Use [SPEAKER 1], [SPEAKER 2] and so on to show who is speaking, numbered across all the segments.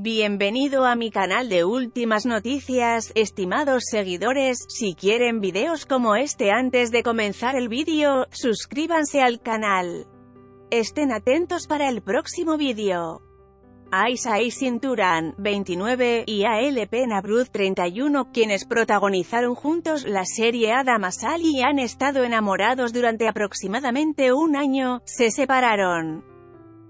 [SPEAKER 1] Bienvenido a mi canal de últimas noticias, estimados seguidores, si quieren videos como este antes de comenzar el vídeo, suscríbanse al canal. Estén atentos para el próximo vídeo. Ice Cinturan, 29, y ALP Nabruz, 31, quienes protagonizaron juntos la serie Adam Asali y han estado enamorados durante aproximadamente un año, se separaron.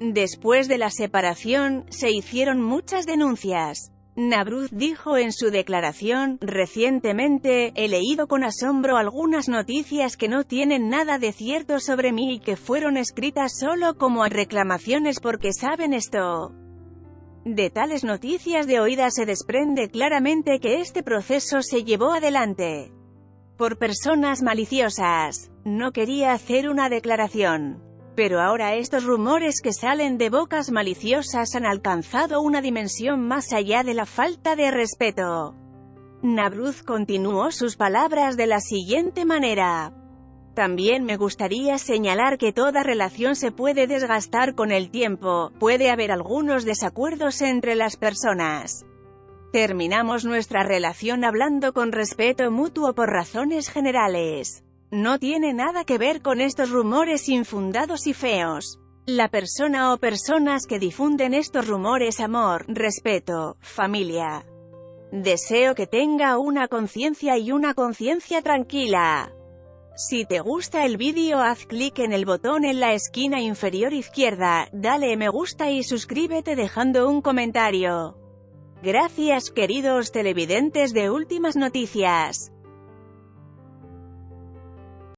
[SPEAKER 1] Después de la separación, se hicieron muchas denuncias. Nabruz dijo en su declaración, recientemente, he leído con asombro algunas noticias que no tienen nada de cierto sobre mí y que fueron escritas solo como reclamaciones porque saben esto. De tales noticias de oídas se desprende claramente que este proceso se llevó adelante por personas maliciosas. No quería hacer una declaración. Pero ahora estos rumores que salen de bocas maliciosas han alcanzado una dimensión más allá de la falta de respeto. Nabruz continuó sus palabras de la siguiente manera. También me gustaría señalar que toda relación se puede desgastar con el tiempo, puede haber algunos desacuerdos entre las personas. Terminamos nuestra relación hablando con respeto mutuo por razones generales. No tiene nada que ver con estos rumores infundados y feos. La persona o personas que difunden estos rumores amor, respeto, familia. Deseo que tenga una conciencia y una conciencia tranquila. Si te gusta el vídeo haz clic en el botón en la esquina inferior izquierda, dale me gusta y suscríbete dejando un comentario. Gracias queridos televidentes de Últimas Noticias.